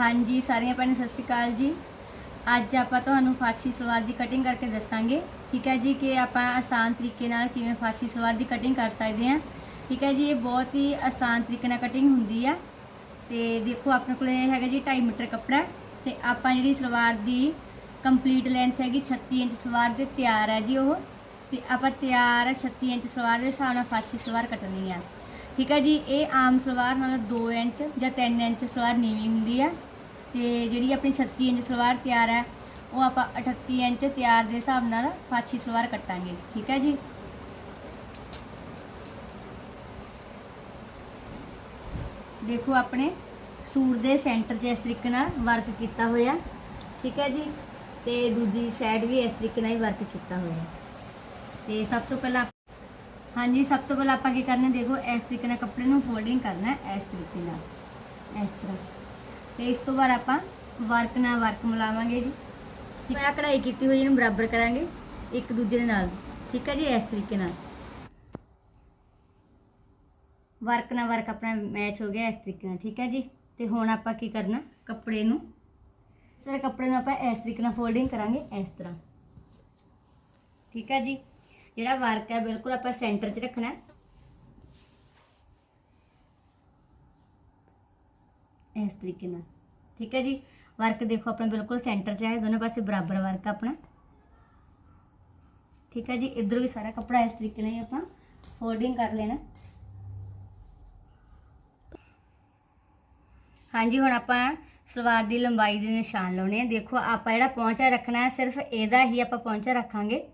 ਹਾਂਜੀ, ਸਾਰੀਆਂ ਭੈਣਾਂ ਸਤਿ ਸ਼੍ਰੀ ਅਕਾਲ ਜੀ। ਅੱਜ ਆਪਾਂ ਤੁਹਾਨੂੰ ਫਾਰਸੀ ਸਲਵਾਰ ਦੀ ਕਟਿੰਗ ਕਰਕੇ ਦੱਸਾਂਗੇ। ਠੀਕ ਹੈ ਜੀ, ਕਿ ਆਪਾਂ ਆਸਾਨ ਤਰੀਕੇ ਨਾਲ ਕਿਵੇਂ ਫਾਰਸੀ ਸਲਵਾਰ ਦੀ ਕਟਿੰਗ ਕਰ ਸਕਦੇ ਹਾਂ। ਠੀਕ ਹੈ ਜੀ, ਇਹ ਬਹੁਤ ਹੀ ਆਸਾਨ ਤਰੀਕੇ ਨਾਲ ਕਟਿੰਗ ਹੁੰਦੀ ਆ। ਤੇ ਦੇਖੋ, ਆਪਣੇ ਕੋਲੇ ਹੈਗਾ ਜੀ 2.5 ਮੀਟਰ ਕੱਪੜਾ। ਹੈ ਤੇ ਆਪਾਂ ਜਿਹੜੀ ਸਲਵਾਰ ਦੀ ਕੰਪਲੀਟ ਲੈਂਥ ਹੈਗੀ 36 ਇੰਚ ਸਲਵਾਰ ਦੇ ਤਿਆਰ ਹੈ ਜੀ ਉਹ। ਤੇ ਆਪਾਂ ਤਿਆਰ ਹੈ 36 ਇੰਚ ਸਲਵਾਰ ਦੇ ਹਿਸਾਬ ਨਾਲ ਫਾਰਸੀ ਸਲਵਾਰ ਕੱਟਣੀ ਆ। ਠੀਕ ਹੈ ਜੀ, ਇਹ ਆਮ ਸਲਵਾਰ ਨਾਲ 2 ਇੰਚ ਜਾਂ 3 ਇੰਚ ਸਲਵਾਰ ਨੀਵੀਂ ਹੁੰਦੀ ਆ ਤੇ ਜਿਹੜੀ ਆਪਣੀ 36 ਇੰਚ ਸਲਵਾਰ ਤਿਆਰ ਹੈ, ਉਹ ਆਪਾਂ 38 ਇੰਚ ਤਿਆਰ ਦੇ ਹਿਸਾਬ ਨਾਲ ਫਾਰਸੀ ਸਲਵਾਰ ਕੱਟਾਂਗੇ, ਠੀਕ ਹੈ ਜੀ। ਦੇਖੋ ਆਪਣੇ ਸੂਟ ਦੇ ਸੈਂਟਰ 'ਚ ਇਸ ਤਰੀਕੇ ਨਾਲ ਵਰਕ ਕੀਤਾ ਹੋਇਆ, ਠੀਕ ਹੈ ਜੀ, ਤੇ ਦੂਜੀ ਸਾਈਡ ਵੀ ਇਸ ਤਰੀਕੇ ਨਾਲ ਹੀ ਵਰਕ ਕੀਤਾ ਹੋਇਆ। ਤੇ ਸਭ ਤੋਂ ਪਹਿਲਾਂ ਹਾਂਜੀ, ਸਭ ਤੋਂ ਪਹਿਲਾਂ ਆਪਾਂ ਕੀ ਕਰਨਾ, ਦੇਖੋ, ਇਸ ਤਰੀਕੇ ਨਾਲ ਕੱਪੜੇ ਨੂੰ ਫੋਲਡਿੰਗ ਕਰਨਾ ਇਸ ਤਰੀਕੇ ਨਾਲ, ਇਸ ਤਰ੍ਹਾਂ। ਤੇ ਇਸ ਤੋਂ ਬਾਅਦ ਆਪਾਂ ਵਰਕ ਨਾਲ ਵਰਕ ਮਿਲਾਵਾਂਗੇ ਜੀ। ਠੀਕ ਹੈ? ਕਢਾਈ ਕੀਤੀ ਹੋਈ, ਇਹਨੂੰ ਬਰਾਬਰ ਕਰਾਂਗੇ, ਇੱਕ ਦੂਜੇ ਦੇ ਨਾਲ। ਠੀਕ ਹੈ ਜੀ, ਇਸ ਤਰੀਕੇ ਨਾਲ। ਵਰਕ ਨਾਲ ਵਰਕ ਆਪਣਾ ਮੈਚ ਹੋ ਗਿਆ, ਇਸ ਤਰੀਕੇ ਨਾਲ। ਠੀਕ ਹੈ ਜੀ? ਤੇ ਹੁਣ ਆਪਾਂ ਕੀ ਕਰਨਾ, ਕੱਪੜੇ ਨੂੰ। ਸਰ, ਕੱਪੜੇ ਨੂੰ ਆਪਾਂ ਇਸ ਤਰੀਕੇ ਨਾਲ ਫੋਲਡਿੰਗ ਕਰਾਂਗੇ, ਇਸ ਤਰ੍ਹਾਂ। ਠੀਕ ਹੈ ਜੀ? ਜਿਹੜਾ ਵਰਕ ਹੈ, ਬਿਲਕੁਲ ਆਪਾਂ ਸੈਂਟਰ 'ਚ ਰੱਖਣਾ ਹੈ। ਇਸ ਤਰੀਕੇ ਨਾਲ। ਠੀਕ ਹੈ ਜੀ? ਵਰਕ ਦੇਖੋ, ਆਪਣਾ ਬਿਲਕੁਲ ਸੈਂਟਰ 'ਚ ਹੈ। ਦੋਨੋਂ ਪਾਸੇ ਬਰਾਬਰ ਵਰਕ ਆਪਣਾ। ਠੀਕ ਹੈ ਜੀ? ਇਧਰ ਵੀ ਸਾਰਾ ਕੱਪੜਾ ਇਸ ਤਰੀਕੇ ਨਾਲ ਹੀ ਆਪਾਂ ਫੋਲਡਿੰਗ ਕਰ ਲੈਣਾ। ਹਾਂਜੀ, ਹੁਣ ਆਪਾਂ ਸਲਵਾਰ ਦੀ ਲੰਬਾਈ ਦੇ ਨਿਸ਼ਾਨ ਲਾਉਣੇ ਆ। ਦੇਖੋ, ਆਪਾਂ ਜਿਹੜਾ ਪਹੁੰਚਾ ਰੱਖਣਾ ਹੈ, ਸਿਰਫ ਇਹਦਾ ਹੀ ਆਪਾਂ ਪਹੁੰਚਾ ਰੱਖਾਂਗੇ।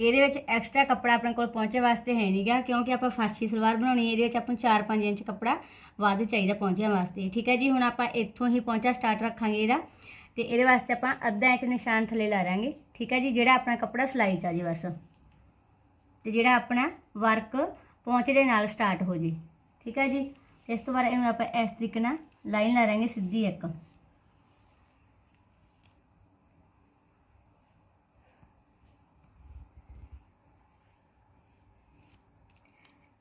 ਇਹਦੇ ਵਿੱਚ ਐਕਸਟਰਾ ਕੱਪੜਾ ਆਪਣੇ ਕੋਲ ਪਹੁੰਚੇ ਵਾਸਤੇ ਹੈ ਨਹੀਂਗਾ ਕਿਉਂਕਿ ਆਪਾਂ ਫਾਰਸੀ ਸਲਵਾਰ ਬਣਾਉਣੀ ਹੈ, ਇਹਦੇ ਵਿੱਚ ਆਪਾਂ ਨੂੰ 4-5 ਇੰਚ ਕੱਪੜਾ ਵੱਧ ਚਾਹੀਦਾ ਪਹੁੰਚਿਆਂ ਵਾਸਤੇ। ਠੀਕ ਹੈ ਜੀ, ਹੁਣ ਆਪਾਂ ਇੱਥੋਂ ਹੀ ਪਹੁੰਚਾ ਸਟਾਰਟ ਰੱਖਾਂਗੇ ਇਹਦਾ। ਤੇ ਇਹਦੇ ਵਾਸਤੇ ਆਪਾਂ ਅੱਧਾ ਇੰਚ ਨਿਸ਼ਾਨ ਥੱਲੇ ਲਾ ਰਾਂਗੇ ਠੀਕ ਹੈ ਜੀ, ਜਿਹੜਾ ਆਪਣਾ ਕੱਪੜਾ ਸਿਲਾਈ ਚ ਆ ਜੇ ਬਸ। ਤੇ ਜਿਹੜਾ ਆਪਣਾ ਵਰਕ ਪਹੁੰਚੇ ਦੇ ਨਾਲ ਸਟਾਰਟ ਹੋ ਜੇ। ਠੀਕ ਹੈ ਜੀ, ਇਸ ਤੋਂ ਬਾਅਦ ਇਹਨੂੰ ਆਪਾਂ ਇਸ ਤਰੀਕੇ ਨਾਲ ਲਾਈਨ ਲਾ ਰਾਂਗੇ ਸਿੱਧੀ ਇੱਕ।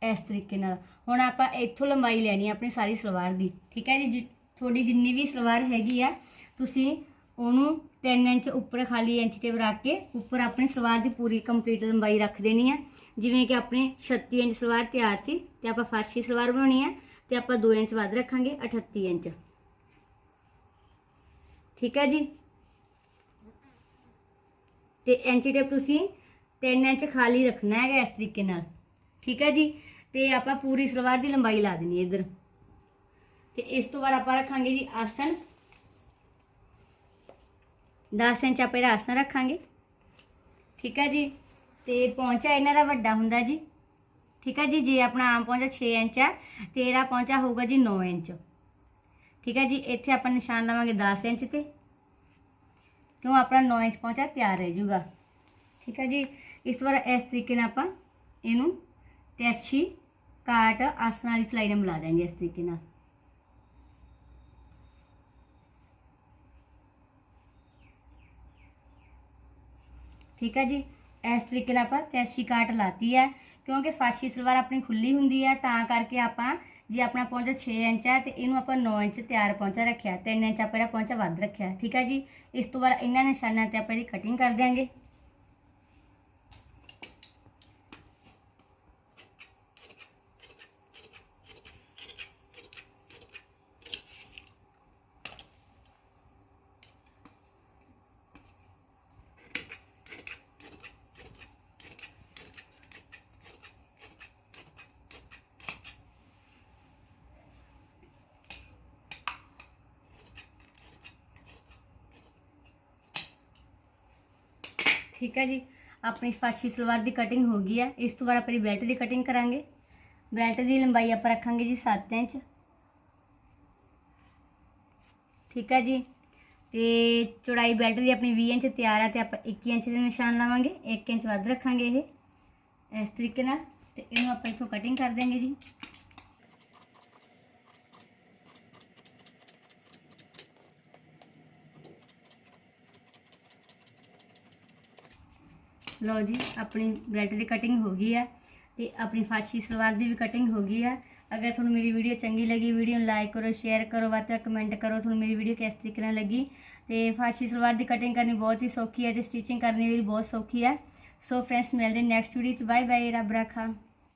ਇਸ ਤਰੀਕੇ ਨਾਲ। ਹੁਣ ਆਪਾਂ ਇੱਥੋਂ ਲੰਬਾਈ ਲੈਣੀ ਹੈ ਆਪਣੀ ਸਾਰੀ ਸਲਵਾਰ ਦੀ। ਠੀਕ ਹੈ ਜੀ? ਜਿ- ਤੁਹਾਡੀ ਜਿੰਨੀ ਵੀ ਸਲਵਾਰ ਹੈਗੀ ਆ, ਤੁਸੀਂ ਉਹਨੂੰ 3 ਇੰਚ ਉੱਪਰ ਖਾਲੀ ਇੰਚ ਟੇਪ ਰੱਖ ਕੇ ਉੱਪਰ ਆਪਣੀ ਸਲਵਾਰ ਦੀ ਪੂਰੀ ਕੰਪਲੀਟ ਲੰਬਾਈ ਰੱਖ ਦੇਣੀ ਹੈ ਜਿਵੇਂ ਕਿ ਆਪਣੀ 36 ਇੰਚ ਸਲਵਾਰ ਤਿਆਰ ਸੀ ਤੇ ਆਪਾਂ ਫਰਸ਼ੀ ਸਲਵਾਰ ਬਣਾਉਣੀ ਹੈ ਤੇ ਆਪਾਂ 2 ਇੰਚ ਵੱਧ ਰੱਖਾਂਗੇ 38 ਇੰਚ। ਠੀਕ ਹੈ ਜੀ? ਤੇ ਇੰਚ ਟੇਪ ਤੁਸੀਂ 3 ਇੰਚ ਖਾਲੀ ਰੱਖਣਾ ਹੈਗਾ ਇਸ ਤਰੀਕੇ ਨਾਲ ਠੀਕ ਹੈ ਜੀ? ਤੇ ਆਪਾਂ ਪੂਰੀ ਸਲਵਾਰ ਦੀ ਲੰਬਾਈ ਲਾ ਦੇਣੀ ਹੈ ਇੱਧਰ। ਤੇ ਇਸ ਤੋਂ ਬਾਅਦ ਆਪਾਂ ਰੱਖਾਂਗੇ ਜੀ ਆਸਨ 10 ਇੰਚ ਆਪਾਂ ਇਹਦਾ ਆਸਨ ਰੱਖਾਂਗੇ। ਠੀਕ ਹੈ ਜੀ? ਤੇ ਪੌਂਚਾ ਇਹਨਾਂ ਦਾ ਵੱਡਾ ਹੁੰਦਾ ਜੀ। ਠੀਕ ਹੈ ਜੀ? ਜੇ ਆਪਣਾ ਆਮ ਪੌਂਚਾ 6 ਇੰਚ ਹੈ ਤੇ ਇਹਦਾ ਪੌਂਚਾ ਹੋਊਗਾ ਜੀ 9 ਇੰਚ। ਠੀਕ ਹੈ ਜੀ? ਇੱਥੇ ਆਪਾਂ ਨਿਸ਼ਾਨ ਲਾਵਾਂਗੇ 10 ਇੰਚ ਤੇ। ਕਿਉਂ? ਆਪਣਾ 9 ਇੰਚ ਪੌਂਚਾ ਤਿਆਰ ਰਹਿ ਜਾਊਗਾ ਠੀਕ ਹੈ ਜੀ? ਇਸ ਤੋਂ ਬਾਅਦ ਇਸ ਤਰੀਕੇ ਨਾਲ ਆਪਾਂ ਇਹਨੂੰ ਤਿਰਛੀ ਕਾਟ ਆਸਣ ਵਾਲੀ ਸਲਾਈ ਨਾਲ ਮਿਲਾ ਦਾਂਗੇ ਇਸ ਤਰੀਕੇ ਨਾਲ। ਠੀਕ ਹੈ ਜੀ? ਇਸ ਤਰੀਕੇ ਨਾਲ ਆਪਾਂ ਤਿਰਛੀ ਕਾਟ ਲਾਤੀ ਹੈ, ਕਿਉਂਕਿ ਫਾਸ਼ੀ ਸਲਵਾਰ ਆਪਣੀ ਖੁੱਲੀ ਹੁੰਦੀ ਹੈ, ਤਾਂ ਕਰਕੇ ਆਪਾਂ ਜੇ ਆਪਣਾ ਪਹੁੰਚਾ 6 ਇੰਚ ਹੈ ਤੇ ਇਹਨੂੰ ਆਪਾਂ 9 ਇੰਚ ਤਿਆਰ ਪਹੁੰਚਾ ਰੱਖਿਆ 3 ਇੰਚ ਆਪਾਂ ਇਹਦਾ ਪਹੁੰਚਾ ਵੱਧ ਰੱਖਿਆ, ਠੀਕ ਹੈ ਜੀ? ਇਸ ਤੋਂ ਬਾਅਦ ਇਹਨਾਂ ਨਿਸ਼ਾਨਾਂ ਤੇ ਆਪਾਂ ਇਹਦੀ ਕਟਿੰਗ ਕਰ ਦਿਆਂਗੇ। ਠੀਕ ਹੈ ਜੀ ਆਪਣੀ ਫਾਸ਼ੀ ਸਲਵਾਰ ਦੀ ਕਟਿੰਗ ਹੋ ਗਈ ਹੈ ਇਸ ਤੋਂ ਬਾਅਦ ਆਪਣੀ ਬੈਲਟ ਦੀ ਕਟਿੰਗ ਕਰਾਂਗੇ ਬੈਲਟ ਦੀ ਲੰਬਾਈ ਆਪਾਂ ਰੱਖਾਂਗੇ ਜੀ 7 ਇੰਚ ਠੀਕ ਹੈ ਜੀ ਤੇ ਚੌੜਾਈ ਬੈਲਟ ਦੀ ਆਪਣੀ 20 ਇੰਚ ਤਿਆਰ ਹੈ ਤੇ ਆਪਾਂ 21 ਇੰਚ ਦੇ ਨਿਸ਼ਾਨ ਲਾਵਾਂਗੇ 1 ਇੰਚ ਵੱਧ ਰੱਖਾਂਗੇ ਇਹ ਇਸ ਤਰੀਕੇ ਨਾਲ ਤੇ ਇਹਨੂੰ ਆਪਾਂ ਇੱਥੋਂ ਕਟਿੰਗ ਕਰ ਦਿਆਂਗੇ ਜੀ ਲਓ ਜੀ, ਆਪਣੀ ਬੈਲਟ ਦੀ ਕਟਿੰਗ ਹੋ ਗਈ ਹੈ ਤੇ ਆਪਣੀ ਫਾਸ਼ੀ ਸਲਵਾਰ ਦੀ ਵੀ ਕਟਿੰਗ ਹੋ ਗਈ ਹੈ। ਅਗਰ ਤੁਹਾਨੂੰ ਮੇਰੀ ਵੀਡੀਓ ਚੰਗੀ ਲੱਗੀ ਵੀਡੀਓ ਨੂੰ ਲਾਈਕ ਕਰੋ ਸ਼ੇਅਰ ਕਰੋ, ਵੱਧ ਤੋਂ ਵੱਧ ਕਮੈਂਟ ਕਰੋ, ਤੁਹਾਨੂੰ ਮੇਰੀ ਵੀਡੀਓ ਕਿਸ ਤਰੀਕੇ ਨਾਲ ਲੱਗੀ। ਤੇ ਫਾਸ਼ੀ ਸਲਵਾਰ ਦੀ ਕਟਿੰਗ ਕਰਨੀ ਬਹੁਤ ਹੀ ਸੌਖੀ ਹੈ ਤੇ ਸਟਿਚਿੰਗ ਕਰਨੀ ਵੀ ਬਹੁਤ ਸੌਖੀ ਹੈ। ਸੋ ਫਰੈਂਡਸ ਮਿਲਦੇ ਨੈਕਸਟ ਵੀਡੀਓ ਚ। ਬਾਏ ਬਾਏ ਰੱਬ ਰੱਖਾ।